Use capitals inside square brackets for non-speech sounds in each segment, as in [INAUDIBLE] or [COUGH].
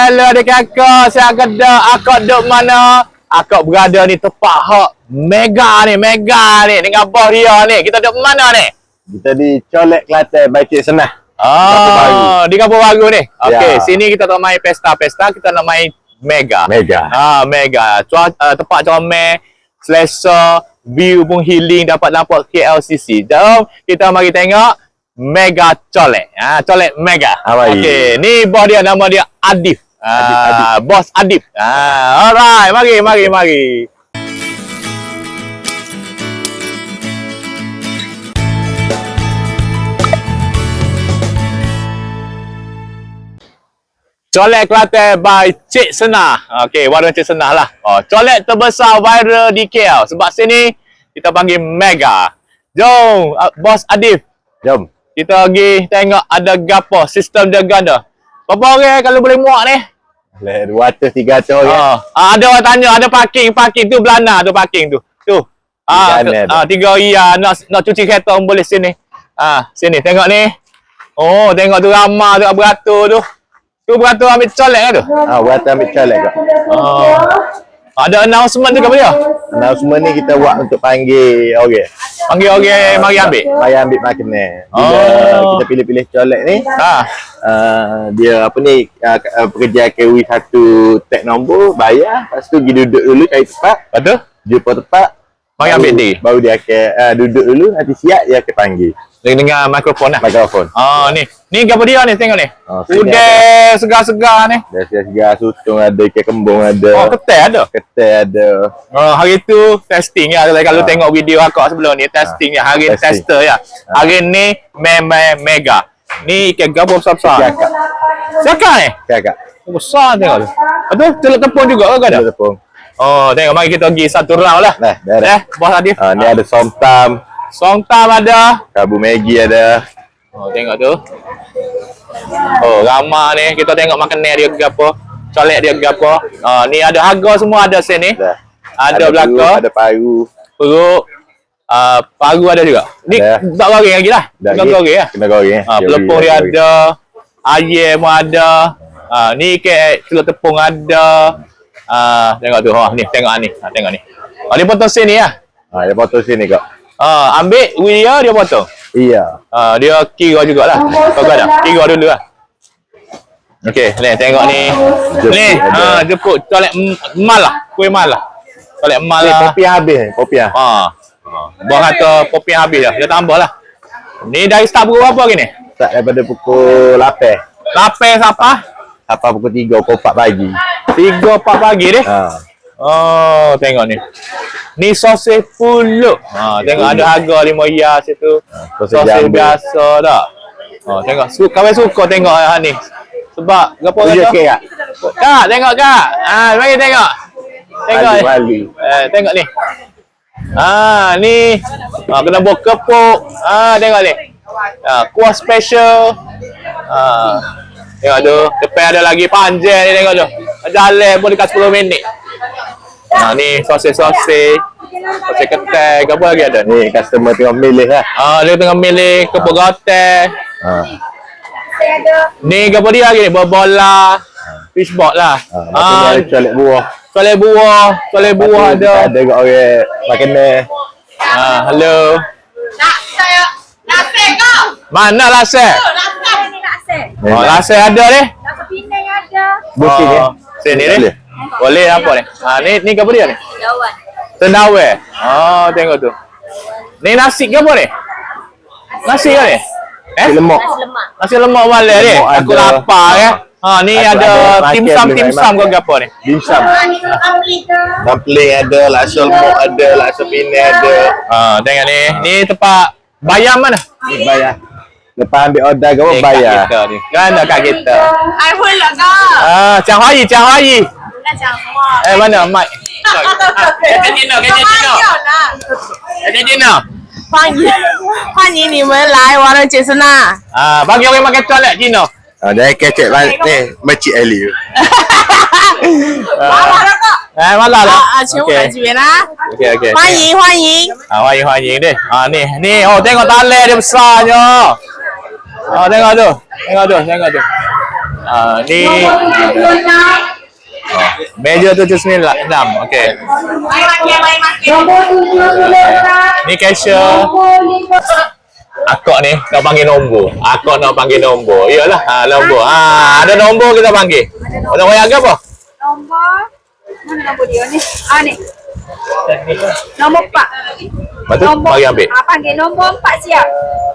Halo adik kakak, saya ada akak duduk mana? Akak berada ni tepat hak mega ni, mega ni dengan bos dia ni. Kita duduk mana ni? Kita di Colek Kelantan Cik Senah. Baru. Oh, di Kampung Baru ni. Okey, Ya. sini kita tak main pesta-pesta, kita nak main mega. Mega. Ah, mega. Cuaca uh, tempat comel, selesa, view pun healing dapat nampak KLCC. Jom kita mari tengok Mega Colek. Ah, Colek Mega. Ah. Okey, ni bos dia nama dia Adif. Ah, bos Adif. Ah, alright, mari mari mari. Colek Kelantan by Cik Senah. Okey, warung Cik Senah lah. Oh, colek terbesar viral di KL. Sebab sini kita panggil Mega. Jom, uh, Bos Adif. Jom. Kita pergi tengok ada gapo sistem dia ganda. Berapa orang kalau boleh muak ni? Le 200 300 orang. Ah, ah, ada orang tanya, ada parking, parking tu belana tu parking tu. Tu. Ah, Tiga ke- ah tiga iya nak nak cuci kereta pun boleh sini. Ah, sini tengok ni. Oh, tengok tu ramah tu beratur tu. Tu beratur ambil colek kan tu? Ha, buat ambil colek kak. Oh. Ada announcement ke apa dia? Announcement ni kita buat untuk panggil orang. Panggil orang mari ambil. Mari ambil makanan. Bila Oh. kita pilih-pilih colek ni, Ha. uh, dia apa ni uh, uh, pekerja KW satu tag nombor bayar lepas tu pergi duduk dulu cari tempat Lepas tu? jumpa tempat Mari ambil dia. baru dia akan uh, duduk dulu nanti siap dia akan panggil Dengan, dengan mikrofon lah. mikrofon Oh, ni. Ni apa dia ni? Tengok ni. Oh, Udah segar-segar ni. dia segar sutong ada ikan kembung Oh, ada ketel ada. ketel ada Oh, hari tu testing ya. Kalau, kalau Ha. tengok video akak sebelum ni, testing ya. Hari testing. tester ya. Hari ni, me, me, mega. Ni ikan gabung besar-besar. kakak Siapa ni? kakak Oh, besar tengok tu. Tu, telur tepung juga ke ada? ada tepung Oh, tengok. Mari kita pergi satu round lah. Nah, dah ada. Eh, bos Adif. ha, ni ada somtam Song tam ada. kabu Maggi ada Oh, tengok tu. Oh, ramah ni. Kita tengok makanan dia ke apa. Colek dia ke apa. Oh, ni ada harga semua ada sini. dah Ada, perut, belakang. ada paru Perut. Uh, paru ada juga. Ni Ada. tak goreng lagi lah. dah Kena goreng ya. kena goreng Ha, pelepong dia ada. Ayam pun ada. Ha, ni ke telur tepung ada. Ah, tengok tu. Ha, ni tengok ni. Ha, tengok ni. Ha, dia potong sini ya. ha, dia potong sini kak Ha, ambil dia dia potong. iya Ha, dia kira jugalah. Kau dah. Kira dulu lah. Okey, ni tengok ni. Jeput Ni, ha, jeput colek em- emal lah. Kuih emal lah. Colek emal ni lah. kopi habis ni kopi ah Ha. ha. Buat kata kopi habis dah. Dia tambah lah. Ni dari start pukul berapa gini? start daripada pukul 8 Lapis apa? sampai pukul 3 pukul 4 pagi Tiga empat pagi deh. ha Oh, tengok ni. Ni sosis pulut. Ha, tengok ada harga lima ya situ. sosis Sosis jambul. biasa tak? Ha, tengok. Su kawan suka tengok ha ni. Sebab Tunjuk kata? kek kak Kak, tengok kak. Ha, mari tengok. Tengok ni. Malu, Eh, tengok ni. Ah, ni. Ah, kena buat kepuk. Ah, tengok ni. Ah, kuah special. Ah. Tengok tu. Depan ada lagi panjang ni tengok tu. Jalan pun dekat 10 minit. Ah, ni sosis-sosis. Sosis ketai. Apa lagi ada ni? ni customer tengah milih lah Ah, dia tengah milih kepuk gotel. ha Ni apa dia lagi ni? Bola. Lah. ha lepas tu ni Ah, ada colek buah soleh buah. Soleh buah ada. ada kat orang makanan Ah, hello. Nak saya nak set kau. Mana lasek? Nak set ni nak set. Oh, lasek ada ni. Nak ke Penang ada. booking oh, ya Sini ni. Boleh. Boleh apa ni? Ha ni ni ke apa dia ni? Lawan. Tendawe. Oh, tengok tu. Ni nasi ke apa ni? Nasi ke ni? Eh? Nasi lemak Nasi lemak. Malam ni. Aku ada. lapar ya. Ha ni Aku ada timsam timsam ke apa ni? dimsum Ah, dumpling ada laksa lemak ada laksa pinang ada Ha tengok ni. Ni tempat bayar mana? ni bayar lepas ambil order kau kat bayar Kita ni. Kan kat kita. Ai hui lah kau. Ah, Chang Hua Yi, Chang Hua Yi. Nak讲什么？ Eh mana mic? Kerja Dino, kerja Dino. 啦。 Kerja Dino. 欢迎欢迎你们来玩的杰森呐！ Ah, bagi orang makan toilet Dino. ha, jangan kecek balik ni Makcik Ali 玩玩了个。 Eh, malah lah. 啊，请我来这边啦！ Okey, okey. 欢迎欢迎。 Ah,欢迎欢迎deh. Ah ni, ni. Oh, tengok tali dia besarnya. Ah, tengok tu. Tengok tu, tengok tu. Ah, ni oh, meja tu Sini lah, enam. Okey. Ni cashier. Akak ni nak panggil nombor. Akak nak panggil nombor. Iyalah, ha, nombor. Ha, ada nombor kita panggil. Ada ke apa? Nombor mana nombor dia ni? Ah ni. Nombor 4. Lepas tu, mari ambil. Ah panggil nombor 4 siap.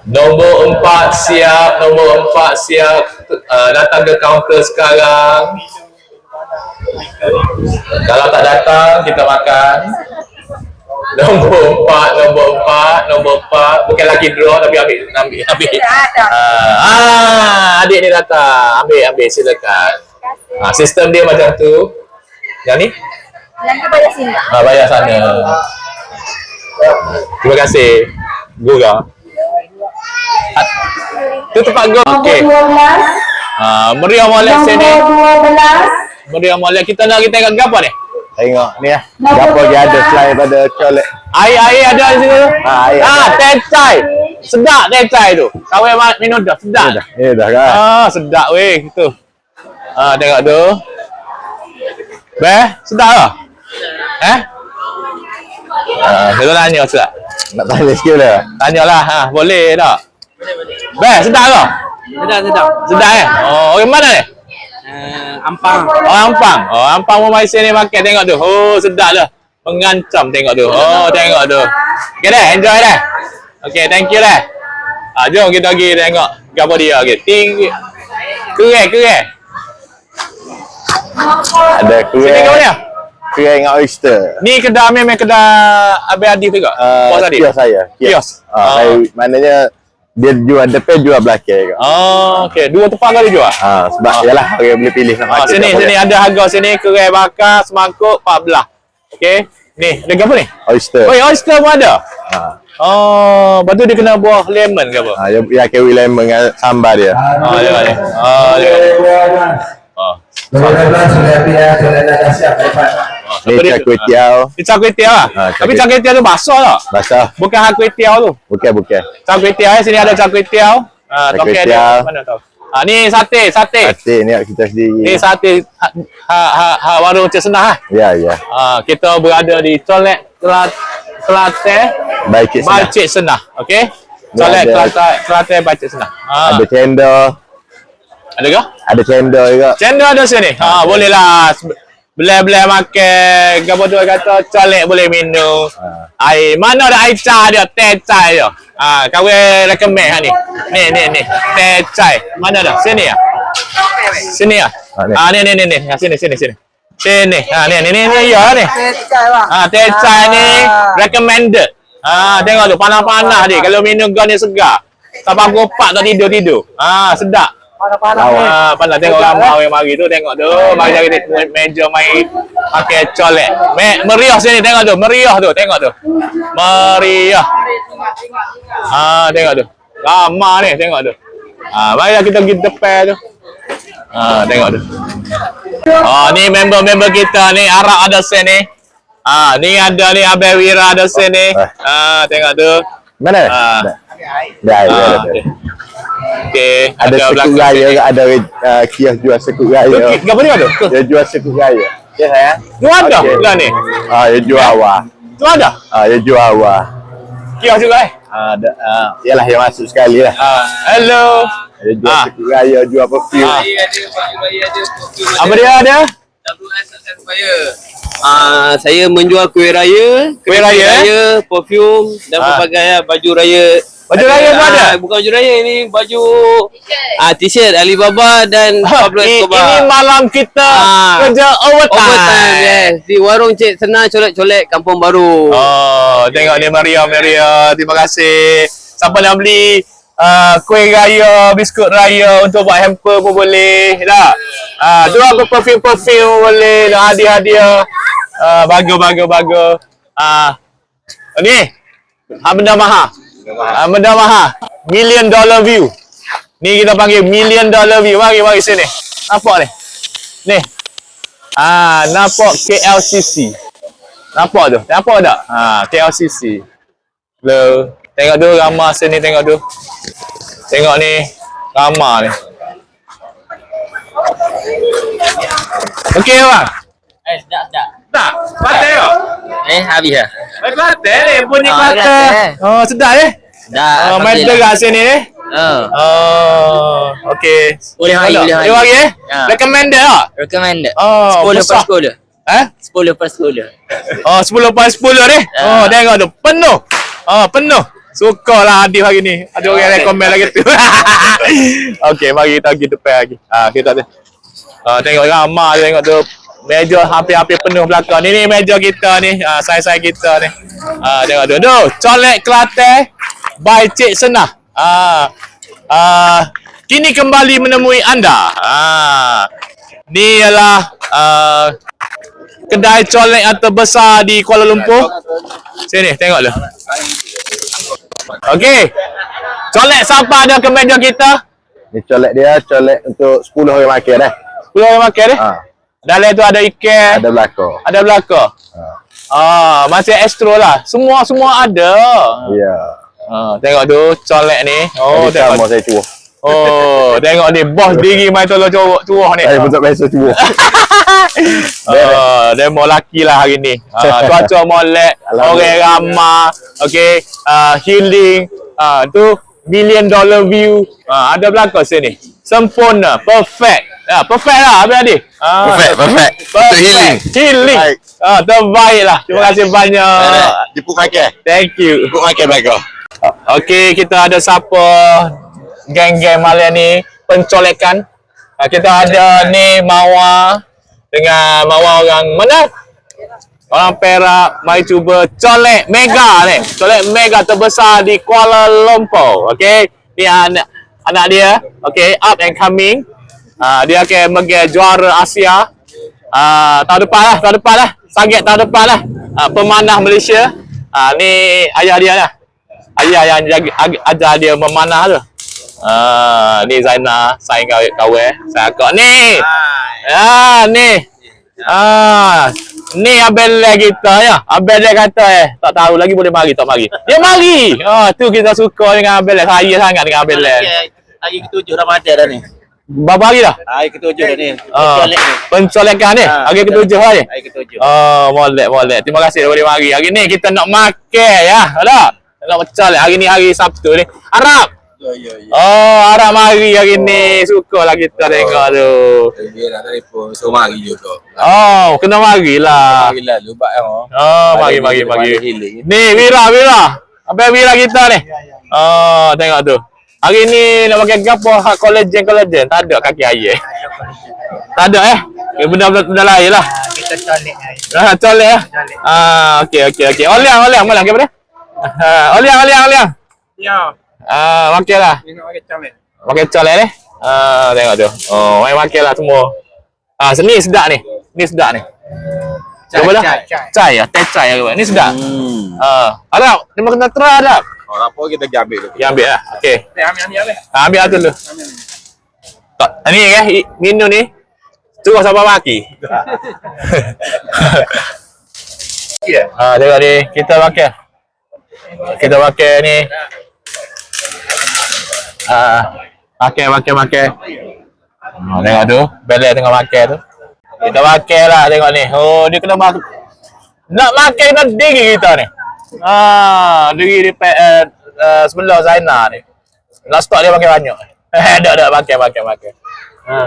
Nombor empat siap, nombor empat siap. Uh, datang ke kaunter sekarang. Kalau tak datang, kita makan. Nombor empat, nombor empat, nombor empat. Bukan lagi draw tapi ambil, ambil, ambil. Ah, ah, adik ni datang. Ambil, ambil, silakan. Ah, sistem dia macam tu. Yang ni? Yang tu bayar sini. Ah, bayar sana. Terima kasih. Gura. Ah, Tu tempat go. Okey. Ah, meriah molek sini. Meriah molek. Kita nak kita tengok apa ni? Tengok ni lah. Apa dia ada selain pada colek. Air air ada di situ. Ah, air ah ada. teh chai. Sedap teh chai tu. Kau minum dah sedap. Ni dah. Kan. Ah, sedap weh tu. Ah, tengok tu. Beh, sedap tak? Eh? Ah, saya tanya sedap. Nak tanya sikit lah. Tanyalah, ha, boleh tak? Beh, sedap tak? Sedap, sedap. Sedap eh? Oh, orang mana ni? Uh, ampang. Oh, Ampang. Oh, Ampang mau mai sini makan tengok tu. Oh, sedap dah. Mengancam tengok tu. Oh, tengok tu. Okay dah, enjoy dah. Okay, thank you dah. Ah, jom kita pergi tengok gapo dia okey. Tinggi. Keren, keren. Ada Sini ke kuih. mana? Kuih dengan oyster. Ni kedai memang kedai Abang Adi juga. Uh, Bos kios saya. Kios. Ah, Ah. saya, maknanya dia jual depan jual belakang juga. Oh, okey. Dua tempat kali jual. Ah, sebab yalah orang boleh pilih nak Ah, makan sini sini dia. ada harga sini kerai bakar semangkuk 14. Okey. Ni, ada apa ni? Oyster. Oh, oyster pun ada. Ah. Oh, lepas tu dia kena buah lemon ke apa? Ah, dia dia kiwi lemon dengan sambal dia. Ah, dia ni. Ah, dia. Ah. Ah, Ni siapa dia? cak kuih tiao. Ni cak kuih tiaw lah. Ah, cak Tapi kuih- cak kuih tiaw tu basah tak? Basah. Bukan hak kuih tiaw tu. Bukan bukan. Cak kuih tiaw eh. Sini ada cak kuih tiaw. Ah, Cak kuih toket tiaw. dia. Mana tahu. Ah, ni sate, sate. Hati ni kita sendiri. Ni sate ha, ha, ha, ha warung Cik Senah lah. Ya ya. Ah, kita berada di Colek Kelat Kelate Baik cik senang. Bacik Senah. Okey? Ni Colek Kelate Kelate Bacik Senah. Ah, Ada cendol. ada ke? Ada cendol juga. Cendol ada sini. Ha, boleh lah. Belai-belai makan. Apa tu kata colek boleh minum. Ha. Air. Mana ada air cai dia? Teh cai dia. Ha, kawan recommend ha ni. Ni, ni, ni. Teh cai. Mana dah? Sini ya? Sini ya? Ha, ni. Ha, ni, ni, ni, ni. Ha, sini, sini, sini. Sini. Ha, ni, ni, ni, ni. Ya, ni. Ha, teh cai ni recommended. Ha, tengok tu. Panas-panas dia. Kalau minum gau ni segar. Sampai 4 tak tidur-tidur. Ha, sedap. Ah, pandai tengok ramai yang mari tu tengok tu. Mari cari me- meja mai pakai colek. Me, meriah sini tengok tu. Meriah tu tengok tu. Meriah. Ah, tengok tu. Ramai ni tengok tu. Ah, marilah kita pergi depan tu. Ah, tengok tu. Oh, ni member-member kita ni Arab ada sini. Ah, ni ada ni Abel Wira ada sini. Ah, tengok tu. Mana? Ah. Dah. Dah, dah. Okey. Okey, Ada sekut raya, ada uh, kios jual sekut raya. Apa dia tu? Dia jual sekut raya. Ya saya. Tu ada Okey. lah ni. Ah, dia jual awal. Tu ada. Ah, dia jual awal. Kios juga eh. Ah, ada ah, yalah yang masuk sekali lah. Ah, hello. Dia jual Ah. sekut raya, jual perfume. Ah. ada, ada. Apa dia ada? Ah, saya menjual kuih raya, Kuih raya, eh? raya, perfume dan Ah. pelbagai ah, baju raya. Baju raya tu Ah, ada? Bukan baju raya ini baju ah t-shirt Alibaba dan Pablo Ini, Escobar. ini malam kita Ah. kerja overtime. Overtime, yes. Di warung Cik Senang Colek-Colek Kampung Baru. Oh, tengok ni Maria, Maria. Terima kasih. Siapa nak beli uh, kuih raya, biskut raya untuk buat hamper pun boleh. Tak? Ah, tu apa perfume-perfume boleh. Nak hadiah-hadiah. Ah, bagus, bagus, bagus. Ah, ni. Ah, benda mahal. Ah, benda mahal. Million dollar view. Ni kita panggil million dollar view. Mari, mari sini. Nampak ni? Ni. Ah, nampak KLCC. Nampak tu? Nampak tak? Ha, KLCC. Hello. Tengok tu ramah sini tengok tu. Tengok ni. Ramah ni. Okey bang. Eh, sedap, sedap. Tak, tak? Eh, habis dah. Eh, Kelantan ni, bunyi Ah, Kelantan. Kelantan. Oh, sedap eh? Dah. Oh, main dekat sini eh? Oh, Oh, okey. Boleh mari, boleh mari. Boleh mari eh? Ya. Recommended tak? recommended. Oh, 10 per. 10. Eh? 10 per 10. Oh, 10 lepas 10 ni. Ah. Oh, tengok tu. Penuh. Oh, penuh. Suka lah Adif hari ni. Ada orang recommend lagi tu. [LAUGHS] Okey, mari kita pergi depan lagi. Ah, kita tu. Ah, tengok ramai tengok tu. Meja hampir-hampir penuh belakang. Ni ni meja kita ni. Ah, saya-saya kita ni. Ah, tengok tu. Tu, colek Kelantan by Cik Senah. Ah. Ah, kini kembali menemui anda. Ah. Ni ialah ah, kedai colek yang terbesar di Kuala Lumpur. Sini, tengok lu. Okey. Colek siapa ada ke meja kita? Ni colek dia, colek untuk 10 orang makan dah. Pulau yang makan eh? Ha, Dalam tu ada ikan, ada belakang. ada belakang. Ha. Ah, masih extra lah. Semua semua ada. Ya. Ah, tengok tu colek ni. Oh, Oh, tengok. saya cuba. Oh, tengok ni bos diri main tolong cowok cuah ni. Saya tak biasa cuba. [LAUGHS] Ah, demo laki lah hari ni. Ah, [LAUGHS] cuaca molek, orang ramai, okey, ah, healing, ah, tu million dollar view. Ah, ada belakang sini. Sempurna, perfect. Ah, perfect lah Abang Adi. Ah, Perfect, perfect. perfect. Healing. Healing. Baik. Ah, terbaik lah. Terima kasih banyak. Jemput makan. Thank you. Jemput makan belakang. Okey, kita ada siapa geng-geng malam ni pencolekan. Ah, kita ada ni Mawa dengan Mawa orang mana? Orang Perak mari cuba colek mega ni. Colek mega terbesar di Kuala Lumpur. Okey. Ni anak anak dia. Okey, up and coming. Ah, dia akan pergi juara Asia. Ah, tahun depan lah, tahun depan lah. Target tahun depan lah. Ah, pemanah Malaysia. Ah, ni ayah dia lah. Ayah yang jaga, ag- ajar dia memanah tu. Ah, ni Zaina, saya kawan kawan. Saya akak ni. Ah, ni. Ah, ni abel kita ya. Abel dia kata eh, tak tahu lagi boleh mari tak mari. Dia mari. Ah, tu kita suka dengan abel. Saya sangat dengan abel. Hari ketujuh Ramadan dah ni. Berapa hari dah? Hari ketujuh dah ni. Ah, Colek ni. pencolekan ni. Ah, Hari ketujuh hari. Hari ketujuh. Oh, molek, molek. Terima kasih dah boleh mari. Hari ni kita nak makan ya. Ada? Nak mencolek. Hari ni hari Sabtu ni. Harap. Ya, ya, ya. Oh, harap mari hari ni. Suka lah kita tengok tu. Dia nak telefon. So, mari juga. Oh, kena marilah. Mari lah, lubak yang oh. Oh, mari, mari, mari. Ni, Wira, Wira. Apa Wira kita ni? Oh, tengok tu. Hari ni nak pakai gapo hak collagen collagen. Tak ada kaki ayam. Tak ada eh. Eh, Benda-benda lain lah. Kita colek. Ah, colek eh. Colek. Ah, okey okey okey. Oliang, oliang, malang ke mana? Ah, oliang, oliang, oliang. Ya, Ah, makan lah. ni nak pakai colek. Makan colek ni. Ah, tengok tu. Oh, main makan lah semua. Ah, seni sedap ni. Ni sedap ni. Cai, cai, cai. Cai ya, teh cai ya. Ni sedap. Hmm. Ah, ada, ni makan tera ada. Orang apa kita pergi ambil tu. Ya ambil lah. Okey. Eh, ambil ambil ambil. Ah, ambil lah dulu. Tak, ni kan i- minum ni. Terus sama maki. [LAUGHS] Ya. Ah, tengok ni, kita makan. Kita makan ni. Ah, makan makan makan. Ah, tengok tu, bela tengok makan tu. Kita makan lah tengok ni. Oh, dia kena makan. Nak makan kena diri kita ni. Ah, diri di pe, uh, uh, sebelah Zaina ni. Nak stok dia makan banyak. [LAUGHS] Eh, dak dak makan makan makan. Ha.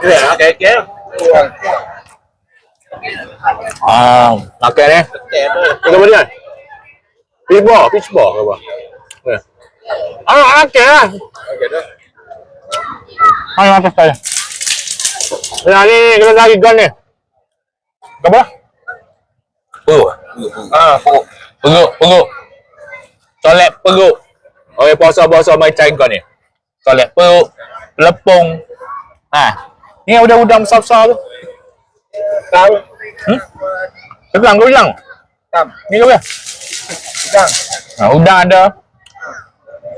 Ya, okey okey. Ah, makan ni. Kita beri kan? Fish ball, fish ball ke apa? Eh. Ah, makan lah. Hai, makan saya. Nah, ni kita lagi gun ni. Apa? Oh. Ah, perut. Perut, perut. Tolek perut. Orang puasa-puasa main cair kau ni. Tolek perut, lepung. Ha. Ni udang-udang besar-besar tu. Tahu. Hmm? Udang ke udang? Tam. Ni ke apa? Udang. Ha, udang ada.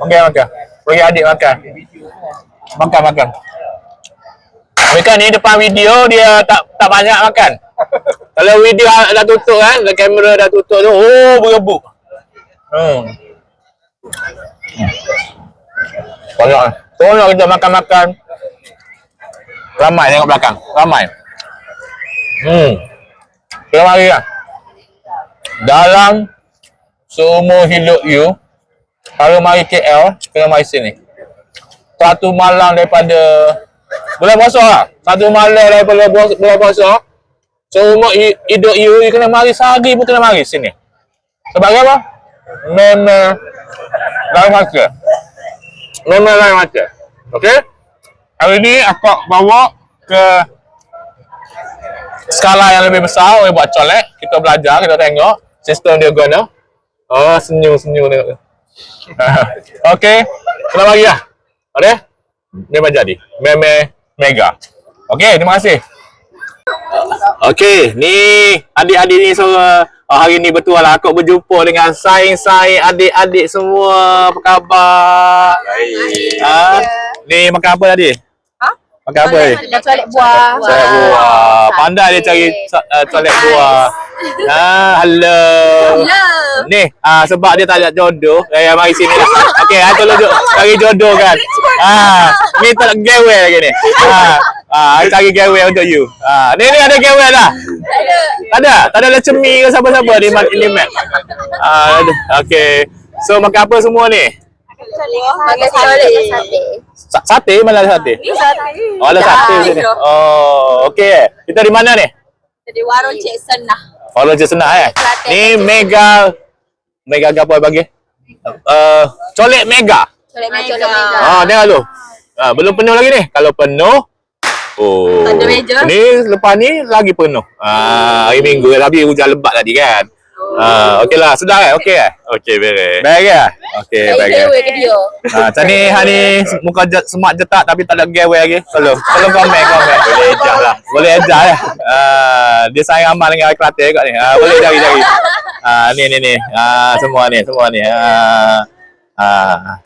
Okey makan. Bagi adik makan. Makan makan. Mereka ni depan video dia tak tak banyak makan. [LAUGHS] Kalau video dah tutup kan, dah kamera dah tutup tu, oh berebut. Hmm. Tolong. Tolong kita makan-makan. Ramai tengok belakang. Ramai. Hmm. Kena mari lah. Dalam seumur hidup you, kalau mari KL, kena mari sini. Satu malam daripada bulan puasa lah. Satu malam daripada bulan puasa. Hi- hidup you, you kena mari sehari pun kena mari sini. Sebab apa? Memang lain masa. Memang lain masa. Okey? Hari ni aku bawa ke skala yang lebih besar boleh buat colek. Kita belajar, kita tengok sistem dia guna. Oh, senyum-senyum tengok. [LAUGHS] Okey, selamat pagi lah. Okey? Memang jadi. Meme mega. Okey, terima kasih. Okey, ni adik-adik ni semua oh, hari ni betul lah aku berjumpa dengan saing-saing adik-adik semua. Apa khabar? Baik. Ha? Ni makan apa tadi? Ha? Makan apa ni? Dah toilet buah. Toilet buah. Pandai dia cari uh, toilet buah. Ah, hello. Ni, ah sebab dia tak ada jodoh. Eh, mari sini lah. Okey, ah tolong jo- cari jodoh kan. Ah, ni tak giveaway lagi ni. Ah, ah I cari giveaway untuk you. Ah, ni ni ada giveaway dah. Tak ada. Tak ada lecemi ke siapa-siapa di mat ini mat. Ah, ada. okey. So makan apa semua ni? Makan sate. Sa- Sate mana ada sate? Oh, ada sate sini. Oh, okey. Kita di mana ni? Jadi warung Cik Senah. Follow je senang eh. Ni mega mega apa bagi? Uh, colek mega. Toilet mega. Ah, tengok tu. Ah, belum penuh lagi ni. Kalau penuh Oh. Ada meja. Ni lepas ni lagi penuh. Ah, hari Minggu tapi hujan lebat tadi kan. Ah, okeylah, sedar eh? Okey eh? Okey, beres. Beres ke? Okey, beres. dia. Ha, macam ni hari ni muka jet, smart jetak tapi tak ada giveaway lagi. Tolong. Tolong komen, komen. Boleh ejak lah. Boleh ejak lah. Uh, dia sayang amal dengan Kelantan kat ni. Uh, boleh cari. Ah, ni ni ni. Ah, semua ni, semua ni. Ah. Ah.